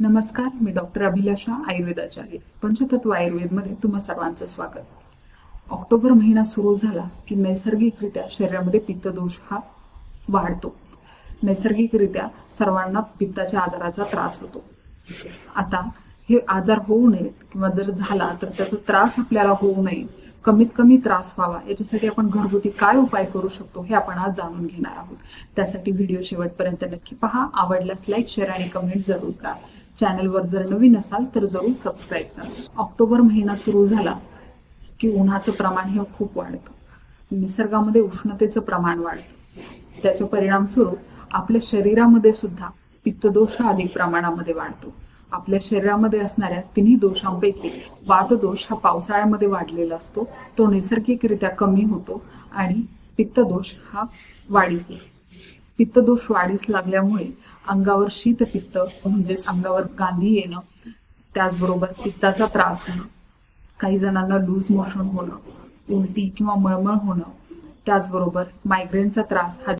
नमस्कार मी डॉक्टर अभिलाषा आयुर्वेदाचार्य. पंचतत्व आयुर्वेदमध्ये तुम्हा सर्वांचं स्वागत. ऑक्टोबर महिना सुरू झाला की नैसर्गिकरित्या शरीरामध्ये पित्तदोष हा वाढतो. नैसर्गिकरित्या सर्वांना पित्ताच्या आजाराचा त्रास होतो. आता हे आजार होऊ नयेत किंवा जर झाला तर त्याचा त्रास आपल्याला होऊ नये. कमीत कमी त्रास व्हावा. याच्यासाठी आपण घरगुती काय उपाय करू शकतो हे आपण आज जाणून घेणार आहोत. त्यासाठी व्हिडिओ शेवटपर्यंत नक्की पहा. आवडल्यास लाईक शेअर आणि कमेंट जरूर करा. चॅनलवर जर नवीन असाल तर जरूर सबस्क्राईब करा. ऑक्टोबर महिना सुरू झाला की उन्हाचं प्रमाण हे खूप वाढतं. निसर्गामध्ये उष्णतेचं प्रमाण वाढतं. त्याचे परिणामस्वरूप आपल्या शरीरामध्ये सुद्धा पित्तदोष हा अधिक प्रमाणामध्ये वाढतो. आपल्या शरीरामध्ये असणाऱ्या तिन्ही दोषांपैकी वातदोष हा पावसाळ्यामध्ये वाढलेला असतो. तो नैसर्गिकरित्या कमी होतो आणि पित्तदोष हा वाढीस लागतो. पित्तदोष वाढीस लागल्यामुळे अंगावर शीतपित्त म्हणजेच अंगावर गांधी येणं त्याचबरोबर पित्ताचा त्रास होणं काही जणांना लूज मोशन होणं उलटी किंवा मळमळ होणं त्याचबरोबर मायग्रेनचा त्रास हा